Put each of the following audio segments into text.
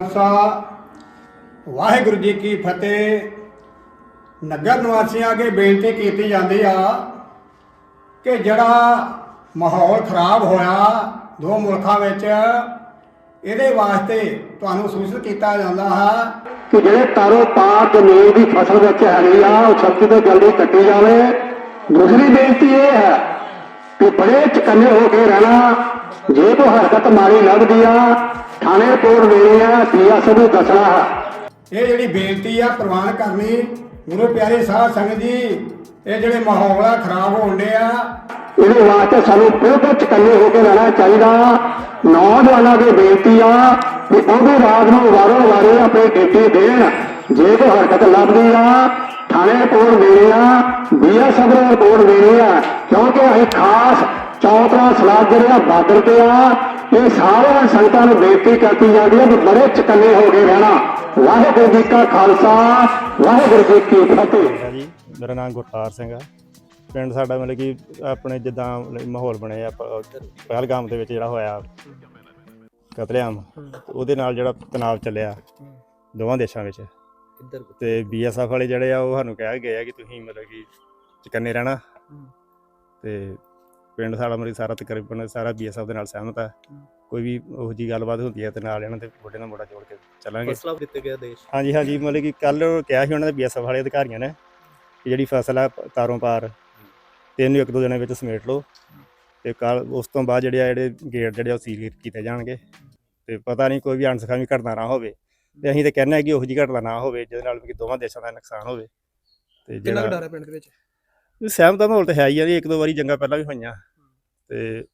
ਖਾਲਸਾ। ਵਾਹਿਗੁਰੂ ਜੀ ਕੀ ਫਤਿਹ। ਨਗਰ ਨਿਵਾਸੀਆਂ ਅੱਗੇ ਬੇਨਤੀ ਕੀਤੀ ਜਾਂਦੀ ਆ ਕਿ ਜਿਹੜਾ ਮਾਹੌਲ ਖਰਾਬ ਹੋਇਆ ਦੋ ਮੁਲਕਾਂ ਵਿੱਚ, ਇਹਦੇ ਵਾਸਤੇ ਤੁਹਾਨੂੰ ਸੂਚਿਤ ਕੀਤਾ ਜਾਂਦਾ ਹੈ ਕਿ ਜਿਹੜੇ ਤਾਰੋ ਪਾਰ ਜ਼ਮੀਨ ਦੀ ਫਸਲ ਵਿੱਚ ਹੈਗੀ ਆ, ਉਹ ਛੱਤੀ ਤੋਂ ਜਲਦੀ ਕੱਟੀ ਜਾਵੇ। ਦੂਸਰੀ ਬੇਨਤੀ ਇਹ ਹੈ ਕਿ ਬੜੇ ਚਕੰਨੇ ਹੋ ਕੇ ਰਹਿਣਾ। ਜੇ ਕੋਈ ਹਰਕਤ ਮਾੜੀ ਲੱਗਦੀ ਆ ਥਾਣੇ ਰਿਪੋਰਟ ਦੇਣੀ ਆ ਪੀਐਸ ਨੂੰ ਦੱਸਣਾ ਹੈ ਇਹ ਜਿਹੜੀ ਬੇਨਤੀ ਆ ਪ੍ਰਵਾਨ ਕਰਨੀ ਗੁਰੂ ਪਿਆਰੇ ਸਾਧ ਸੰਗਤ ਜੀ ਇਹ ਜਿਹੜੇ ਮਾਹੌਲ ਆ ਖਰਾਬ ਹੋਣ ਡਿਆ ਇਹਦੇ ਵਾਸਤੇ ਸਾਨੂੰ ਬਹੁਤ ਚਕੰਨੇ ਹੋ ਕੇ ਰਹਿਣਾ ਚਾਹੀਦਾ। ਨੌਜਵਾਨਾਂ ਦੀ ਬੇਨਤੀ ਆ ਕਿ ਉਹ ਵੀ ਰਾਤ ਨੂੰ ਵਾਰੋ ਵਾਰੀ ਆਪਣੀ ਡਿਊਟੀ ਦੇਣ। ਜੇ ਕੋਈ ਹਰਕਤ ਲੱਭਦੀ ਆ ਥਾਣੇ ਰਿਪੋਰਟ ਦੇਣੀ ਆ ਬੀਐਸਐਫ ਨੂੰ ਰਿਪੋਰਟ ਦੇਣੀ ਆ। ਕਿਉਂਕਿ ਅਸੀਂ ਖਾਸ ਚੌਥਾ ਸਲਾਹ ਜਿਹੜਾ ਬਾਰਡਰ ਤੇ ਆ ਇਹ ਸਾਰਿਆਂ ਸੰਗਤਾਂ ਨੂੰ ਬੇਨਤੀ ਕਰਤੀ ਜਾਂਦੀ ਹੈ ਕਿ ਬੜੇ ਚਕੰਨੇ ਹੋ ਕੇ ਰਹਿਣਾ। ਵਾਹਿਗੁਰੂ ਜੀ ਕਾ ਖਾਲਸਾ ਵਾਹਿਗੁਰੂ ਜੀ ਕੀ ਫਤਿਹ। ਜੀ ਮੇਰਾ ਨਾਮ ਗੁਰਤਾਰ ਸਿੰਘ ਆ। ਪਿੰਡ ਸਾਡਾ ਮਤਲਬ ਕਿ ਆਪਣੇ ਜਿੱਦਾਂ ਮਾਹੌਲ ਬਣਿਆ ਪ- ਪਹਿਲਗਾਮ ਦੇ ਵਿੱਚ ਜਿਹੜਾ ਹੋਇਆ ਕਤਲੇਆਮ ਉਹਦੇ ਨਾਲ ਜਿਹੜਾ ਤਣਾਅ ਚੱਲਿਆ ਦੋਵਾਂ ਦੇਸ਼ਾਂ ਵਿੱਚ। ਇੱਧਰ ਤੇ ਬੀਐਸਐਫ ਵਾਲੇ ਜਿਹੜੇ ਆ ਉਹ ਸਾਨੂੰ ਕਹਿ ਗਏ ਆ ਕਿ ਤੁਸੀਂ ਮਤਲਬ ਕਿ ਚਕੰਨੇ ਰਹਿਣਾ। ਤੇ ਪਿੰਡ ਸਾਡਾ ਮਤਲਬ ਸਾਰਾ ਤਕਰੀਬਨ ਸਾਰਾ ਬੀਐਸਐਫ ਦੇ ਨਾਲ ਸਹਿਮਤ ਆ। ਕੋਈ ਵੀ ਉਹੋ ਜੀ ਗੱਲਬਾਤ ਹੁੰਦੀ ਹੈ ਤੇ ਨਾਲ ਇਹਨਾਂ ਦੇ ਮੋਢੇ ਨਾਲ ਮੋਢਾ ਜੋੜ ਕੇ ਚੱਲਾਂਗੇ। ਫਸਲਾ ਦਿੱਤੇ ਗਿਆ ਦੇਸ਼। ਹਾਂਜੀ ਹਾਂਜੀ ਮਤਲਬ ਕਿ ਕੱਲ ਕਿਹਾ ਸੀ ਉਹਨਾਂ ਦੇ ਬੀਐਸਐਫ ਵਾਲੇ ਅਧਿਕਾਰੀਆਂ ਨੇ ਕਿ ਜਿਹੜੀ ਫਸਲ ਆ ਤਾਰੋਂ ਪਾਰ ਤੇ ਇਹਨੂੰ ਇੱਕ ਦੋ ਦਿਨਾਂ ਵਿੱਚ ਸਮੇਟ ਲਓ। ਤੇ ਕੱਲ ਉਸ ਤੋਂ ਬਾਅਦ ਜਿਹੜੇ ਆ ਜਿਹੜੇ ਗੇਟ ਜਿਹੜੇ ਉਹ ਸੀਲ ਕੀਤੇ ਜਾਣਗੇ। ਤੇ ਪਤਾ ਨਹੀਂ ਕੋਈ ਵੀ ਅਣਸਖਾਵੀ ਘਟਨਾ ਨਾ ਹੋਵੇ। ਤੇ ਅਸੀਂ ਤੇ ਕਹਿੰਦੇ ਆ ਕਿ ਉਹੋ ਜਿਹੀ ਘਟਨਾ ਨਾ ਹੋਵੇ ਜਿਹਦੇ ਨਾਲ ਕਿ ਦੋਵਾਂ ਦੇਸ਼ਾਂ ਦਾ ਨੁਕਸਾਨ ਹੋਵੇ। ਤੇ ਜਿਹੜਾ ਡਰ ਹੈ ਪਿੰਡ ਦੇ ਵਿੱਚ? ਸਹਿਮਤ ਦਾ ਮਾਹੌਲ ਤਾਂ ਹੈ ਹੀ ਆ ਜੀ ਇੱਕ ਦੋ ਵਾਰੀ ਜੰਗਾਂ ਪਹਿਲਾਂ ਵੀ ਹੋਈਆਂ। ਤੇ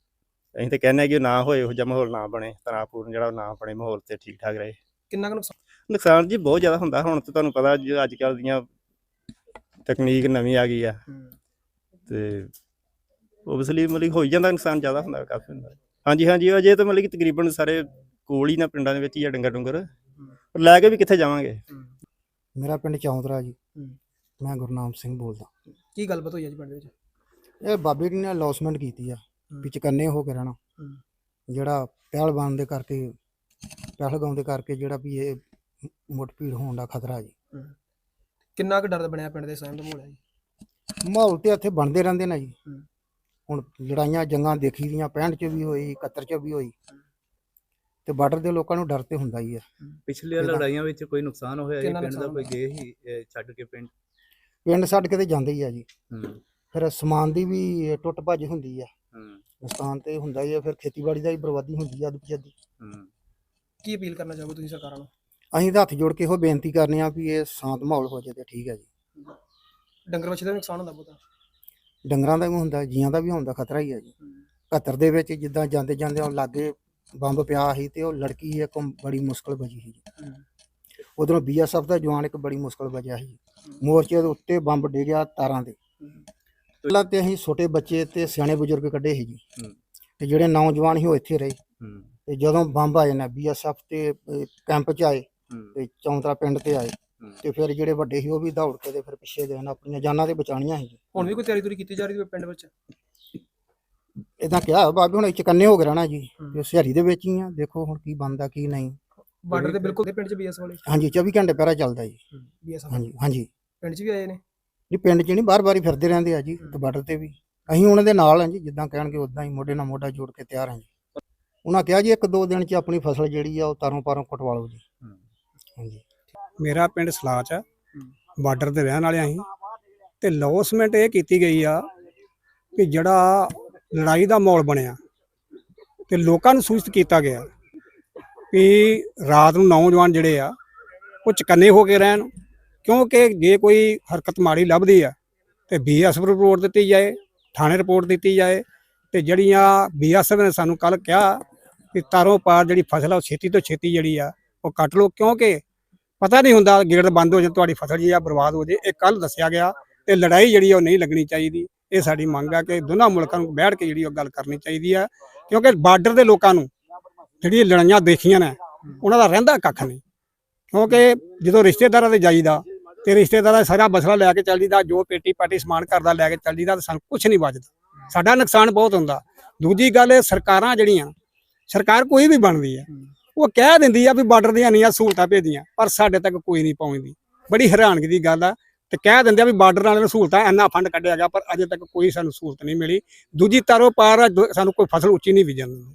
ਅਸੀਂ ਤੇ ਕਹਿੰਦੇ ਆ ਕਿ ਉਹ ਨਾ ਹੋਏ ਉਹ ਜਿਹਾ ਮਾਹੌਲ ਨਾ ਬਣੇ ਤਣਾਅਪੂਰਨ ਜਿਹੜਾ ਉਹ ਨਾ ਬਣੇ ਮਾਹੌਲ ਤੇ ਠੀਕ ਠਾਕ ਰਹੇ। ਕਿੰਨਾ ਕੁ ਨੁਕਸਾਨ? ਨੁਕਸਾਨ ਜੀ ਬਹੁਤ ਜ਼ਿਆਦਾ ਹੁੰਦਾ। ਹੁਣ ਤੇ ਤੁਹਾਨੂੰ ਪਤਾ ਜੀ ਅੱਜ ਕੱਲ੍ਹ ਦੀਆਂ ਤਕਨੀਕ ਨਵੀਂ ਆ ਗਈ ਆ। ਤੇ ਓਬਵੀਅਸਲੀ ਮਤਲਬ ਹੋ ਹੀ ਜਾਂਦਾ ਨੁਕਸਾਨ ਜ਼ਿਆਦਾ ਹੁੰਦਾ ਕਾਫੀ ਹੁੰਦਾ। ਹਾਂਜੀ ਹਾਂਜੀ ਅਜੇ ਤਾਂ ਮਤਲਬ ਕਿ ਤਕਰੀਬਨ ਸਾਰੇ ਕੋਲ ਹੀ ਨਾ ਪਿੰਡਾਂ ਦੇ ਵਿੱਚ ਹੀ ਆ ਡੰਗਰ ਡੁੰਗਰ ਪਰ ਲੈ ਕੇ ਵੀ ਕਿੱਥੇ ਜਾਵਾਂਗੇ? ਮੇਰਾ ਪਿੰਡ ਚੌਂਦਰਾ ਜੀ। ਮੈਂ ਗੁਰਨਾਮ ਸਿੰਘ ਬੋਲਦਾ। ਕੀ ਗੱਲਬਾਤ ਹੋਈ ਹੈ ਜੀ ਪਿੰਡ ਦੇ ਵਿੱਚ? ਇਹ ਬਾਬੇ ਜੀ ਨੇ ਅਲੌਸਮੈਂਟ ਕੀਤੀ ਆ ਵੀ ਚਕੰਨੇ ਹੋ ਕੇ ਰਹਿਣਾ। ਹੂੰ। ਜਿਹੜਾ ਪਹਿਲਵਾਨ ਦੇ ਕਰਕੇ ਪਹਿਲਗਾਉਂ ਦੇ ਕਰਕੇ ਜਿਹੜਾ ਵੀ ਇਹ ਮੁੱਠ ਭੀੜ ਹੋਣ ਦਾ ਖਤਰਾ ਜੀ। ਕਿੰਨਾ ਕੁ ਡਰ ਬਣਿਆ ਪਿੰਡ ਦੇ ਸਹਿਮ ਦਾ ਮਾਹੌਲ ਹੈ ਜੀ? ਮਾਹੌਲ ਤੇ ਇੱਥੇ ਬਣਦੇ ਰਹਿੰਦੇ ਨੇ ਜੀ। ਹੂੰ। ਹੁਣ ਲੜਾਈਆਂ ਜੰਗਾਂ ਦੇਖੀ ਦੀਆਂ 65 ਚ ਵੀ ਹੋਈ 71 ਚ ਵੀ ਹੋਈ। ਤੇ ਬਾਰਡਰ ਦੇ ਲੋਕਾਂ ਨੂੰ ਡਰ ਤੇ ਹੁੰਦਾ ਹੀ ਆ। ਪਿਛਲੀਆਂ ਇਹਦਾ- ਲੜਾਈਆਂ ਵਿੱਚ ਕੋਈ ਨੁਕਸਾਨ ਹੋਇਆ ਜੀ? ਕਿੰਨਾ ਪਿੰਡ ਦਾ ਨੁਕਸਾਨ ਕੋਈ ਗਏ ਹੀ ਅਹ, ਛੱਡ ਕੇ ਪਿੰਡ? ਪਿੰਡ ਛੱਡ ਕੇ ਤੇ ਜਾਂਦੇ ਹੀ ਆ ਜੀ। ਹੂੰ। ਫਿਰ ਸਮਾਨ ਦੀ ਵੀ ਟੁੱਟ ਭੱਜ ਹੁੰਦੀ ਆ। ਹੂੰ। ਨੁਕਸਾਨ ਤੇ ਹੁੰਦਾ ਹੀ ਆ ਫਿਰ ਖੇਤੀਬਾੜੀ ਦਾ ਵੀ ਬਰਬਾਦੀ ਹੁੰਦੀ ਆ ਅੱਧ। ਜੱਦੀ ਹੂੰ। ਕੀ ਅਪੀਲ ਕਰਨਾ ਚਾਹੋਗੇ ਤੁਸੀਂ ਸਰਕਾਰਾਂ ਨੂੰ? ਅਸੀਂ ਤਾਂ ਹੱਥ ਜੋੜ ਕੇ ਇਹੋ ਬੇਨਤੀ ਕਰਨੇ ਆ ਵੀ ਇਹ ਸ਼ਾਂਤ ਮਾਹੌਲ ਹੋ ਜਾਏ ਤੇ ਠੀਕ ਹੈ ਜੀ। ਡੰਗਰ ਵੱਛੇ ਦਾ ਵੀ ਨੁਕਸਾਨ ਹੁੰਦਾ ਬਹੁਤਾ? ਡੰਗਰਾਂ ਦਾ ਵੀ ਹੁੰਦਾ ਜੀਆਂ ਦਾ ਵੀ ਹੁੰਦਾ ਖਤਰਾ ਹੀ ਹੈ ਜੀ। 71 ਦੇ ਵਿੱਚ ਜਿੱਦਾਂ ਜਾਂਦੇ ਜਾਂਦੇ ਉਹ ਲਾਗੇ ਬੰਬ ਪਿਆ ਸੀ ਤੇ ਉਹ ਲੜਕੀ ਇੱਕ ਬੜੀ ਮੁਸ਼ਕਲ ਬਚੀ ਸੀ ਜੀ। ਉਧਰੋਂ ਬੀਐਸਐਫ ਦਾ ਜਵਾਨ ਇੱਕ ਬੜੀ ਮੁਸ਼ਕਲ ਬਚਿਆ ਸੀ ਮੋਰਚੇ ਦੇ ਉੱਤੇ ਬੰਬ ਡਿੱਗਿਆ ਤਾਰਾਂ ਦੇ ਪਹਿਲਾਂ ਤੇ ਅਸੀਂ ਛੋਟੇ ਬੱਚੇ ਤੇ ਸਿਆਣੇ ਬਜ਼ੁਰਗ ਕੱਢੇ ਸੀ ਜੀ। ਤੇ ਜਿਹੜੇ ਨੌਜਵਾਨ ਸੀ ਉਹ ਇੱਥੇ ਰਹੇ। ਤੇ ਜਦੋਂ ਬੰਬ ਆਏ ਨਾ ਬੀਐਸਐਫ ਤੇ ਅਹ, ਕੈਂਪ 'ਚ ਆਏ ਤੇ ਚੌਂਤਰਾ ਪਿੰਡ ਤੇ ਆਏ। ਤੇ ਫਿਰ ਜਿਹੜੇ ਵੱਡੇ ਸੀ ਉਹ ਵੀ ਦੌੜ ਕੇ ਤੇ ਫਿਰ ਪਿੱਛੇ ਗਏ ਨਾ ਆਪਣੀਆਂ ਜਾਨਾਂ ਤੇ ਬਚਾਉਣੀਆਂ ਸੀ ਜੀ। ਹੁਣ ਵੀ ਕੋਈ ਤਿਆਰੀ ਤੁਰੀ ਕੀਤੀ ਜਾ ਰਹੀ ਹੈ ਪਿੰਡ ਵਿੱਚ? ਇਦਾਂ ਕਿਹਾ ਬਾਬੇ ਹੁਣ ਚਕੰਨੇ ਹੋ ਗਏ ਰਹਿਣਾ ਜੀ। ਤੇ ਸਿਹਰੀ ਦੇ ਵਿੱਚ ਹੀ ਆ। ਦੇਖੋ ਹੁਣ ਕੀ ਬਣਦਾ ਕੀ ਨਹੀਂ। ਬਾਰਡਰ ਦੇ ਬਿਲਕੁਲ ਦੇ ਪਿੰਡ 'ਚ ਬੀਐਸ ਵਾਲੇ? ਹਾਂਜੀ 24 ਘੰਟੇ ਪਹਿਰਾ ਚੱਲਦਾ ਜੀ। ਬੀਐਸ ਹਾਂਜੀ ਹਾਂਜੀ। ਪਿੰਡ 'ਚ ਵੀ ਆਏ ਨੇ? ਜੀ ਪਿੰਡ 'ਚ ਨਹੀਂ ਬਾਰ-ਬਾਰ ਫਿਰਦੇ ਰਹਿੰਦੇ ਆ ਜੀ ਤੇ ਬਾਰਡਰ ਤੇ ਵੀ। ਅਸੀਂ ਉਹਨਾਂ ਦੇ ਨਾਲ ਹਾਂ ਜੀ ਜਿੱਦਾਂ ਕਹਿਣਗੇ ਉਦਾਂ ਹੀ ਮੋਢੇ ਨਾਲ ਮੋਢਾ ਜੋੜ ਕੇ ਤਿਆਰ ਹਾਂ ਜੀ। ਉਹਨਾਂ ਕਿਹਾ ਜੀ ਇੱਕ ਦੋ ਦਿਨ 'ਚ ਆਪਣੀ ਫਸਲ ਜਿਹੜੀ ਆ ਉਹ ਤਾਰੋਂ ਪਾਰੋਂ ਕਟਵਾ ਲਓ ਜੀ। ਹਾਂਜੀ। ਮੇਰਾ ਪਿੰਡ ਸਲਾਚ ਆ ਬਾਰਡਰ ਤੇ ਰਹਿਣ ਵਾਲੇ ਅਸੀਂ। ਤੇ ਲੌਸਮੈਂਟ ਇਹ ਕੀਤੀ ਗਈ ਆ ਕਿ ਜਿਹੜਾ ਲੜਾਈ ਦਾ ਮਾਹੌਲ ਬਣਿਆ ਤੇ ਲੋਕਾਂ ਨੂੰ ਸੂਚਿਤ ਕੀਤਾ ਗਿਆ। ਕਿ ਰਾਤ ਨੂੰ ਨੌਜਵਾਨ ਜਿਹੜੇ ਆ, ਉਹ ਚਕੰਨੇ ਹੋ ਕੇ ਰਹਿਣ, ਕਿਉਂਕਿ ਜੇ ਕੋਈ ਹਰਕਤ ਮਾੜੀ ਲੱਭਦੀ ਆ, ਤੇ ਬੀਐਸਐਫ ਰਿਪੋਰਟ ਦਿੱਤੀ ਜਾਏ, ਥਾਣੇ ਰਿਪੋਰਟ ਦਿੱਤੀ ਜਾਏ, ਤੇ ਜਿਹੜੀਆਂ ਬੀਐਸਐਫ ਨੇ ਸਾਨੂੰ ਕੱਲ ਕਿਹਾ ਕਿ ਤਾਰੋਂ ਪਾਰ ਜਿਹੜੀ ਫਸਲ ਆ, ਉਹ ਛੇਤੀ ਤੋਂ ਛੇਤੀ ਜਿਹੜੀ ਆ, ਉਹ ਕੱਟ ਲਓ, ਕਿਉਂਕਿ ਪਤਾ ਨਹੀਂ ਹੁੰਦਾ ਗੇੜ ਬੰਦ ਹੋ ਜਾਏ ਤੁਹਾਡੀ ਫਸਲ ਜੀ ਆ ਬਰਬਾਦ ਹੋ ਜੇ, ਇਹ ਕੱਲ ਦੱਸਿਆ ਗਿਆ, ਤੇ ਲੜਾਈ ਜਿਹੜੀ ਆ, ਉਹ ਨਹੀਂ ਲੱਗਣੀ ਚਾਹੀਦੀ। ਇਹ ਸਾਡੀ ਮੰਗ ਆ ਕਿ ਦੋਨਾਂ ਮੁਲਕਾਂ ਨੂੰ ਬੈਠ ਕੇ ਜਿਹੜੀ ਉਹ ਗੱਲ ਕਰਨੀ ਚਾਹੀਦੀ ਆ, ਕਿਉਂਕਿ ਬਾਰਡਰ ਦੇ ਲੋਕਾਂ ਨੂੰ ਜਿਹੜੀ ਲੜਾਈਆਂ ਦੇਖੀਆਂ ਨੇ ਉਹਨਾਂ ਦਾ ਰਹਿੰਦਾ ਕੱਖ ਨਹੀਂ। ਕਿਉਂਕਿ ਜਦੋਂ ਰਿਸ਼ਤੇਦਾਰਾਂ ਦੇ ਜਾਈਦਾ ਤੇ ਰਿਸ਼ਤੇਦਾਰਾਂ ਦਾ ਸਾਰਾ ਮਸਲਾ ਲੈ ਕੇ ਚੱਲ ਜੀਦਾ ਜੋ ਪੇਟੀ ਪਾਟੀ ਸਮਾਨ ਕਰਦਾ ਲੈ ਕੇ ਚੱਲ ਜੀਦਾ ਤਾਂ ਸਾਨੂੰ ਕੁਝ ਨਹੀਂ ਬਚਦਾ। ਸਾਡਾ ਨੁਕਸਾਨ ਬਹੁਤ ਹੁੰਦਾ। ਦੂਜੀ ਗੱਲ ਇਹ ਸਰਕਾਰਾਂ ਜਿਹੜੀਆਂ ਸਰਕਾਰ ਕੋਈ ਵੀ ਬਣਦੀ ਹੈ। ਉਹ ਕਹਿ ਦਿੰਦੀ ਆ ਵੀ ਬਾਰਡਰ ਦੀਆਂ ਨਹੀਂ ਆ ਸਹੂਲਤਾਂ ਭੇਜੀਆਂ ਪਰ ਸਾਡੇ ਤੱਕ ਕੋਈ ਨਹੀਂ ਪਹੁੰਚਦੀ। ਬੜੀ ਹੈਰਾਨਗੀ ਦੀ ਗੱਲ ਆ ਤੇ ਕਹਿ ਦਿੰਦੇ ਆ ਵੀ ਬਾਰਡਰ ਵਾਲਿਆਂ ਨੂੰ ਸਹੂਲਤਾਂ ਇੰਨਾ ਫੰਡ ਕੱਢਿਆ ਗਿਆ ਪਰ ਅਜੇ ਤੱਕ ਕੋਈ ਸਾਨੂੰ ਸਹੂਲਤ ਨਹੀਂ ਮਿਲੀ। ਦੂਜੀ ਤਰੋ ਪਾਰ ਆ, ਸਾਨੂੰ ਕੋਈ ਫਸਲ ਉੱਚੀ ਨਹੀਂ ਬੀਜਣ ਦਿੰਦੇ।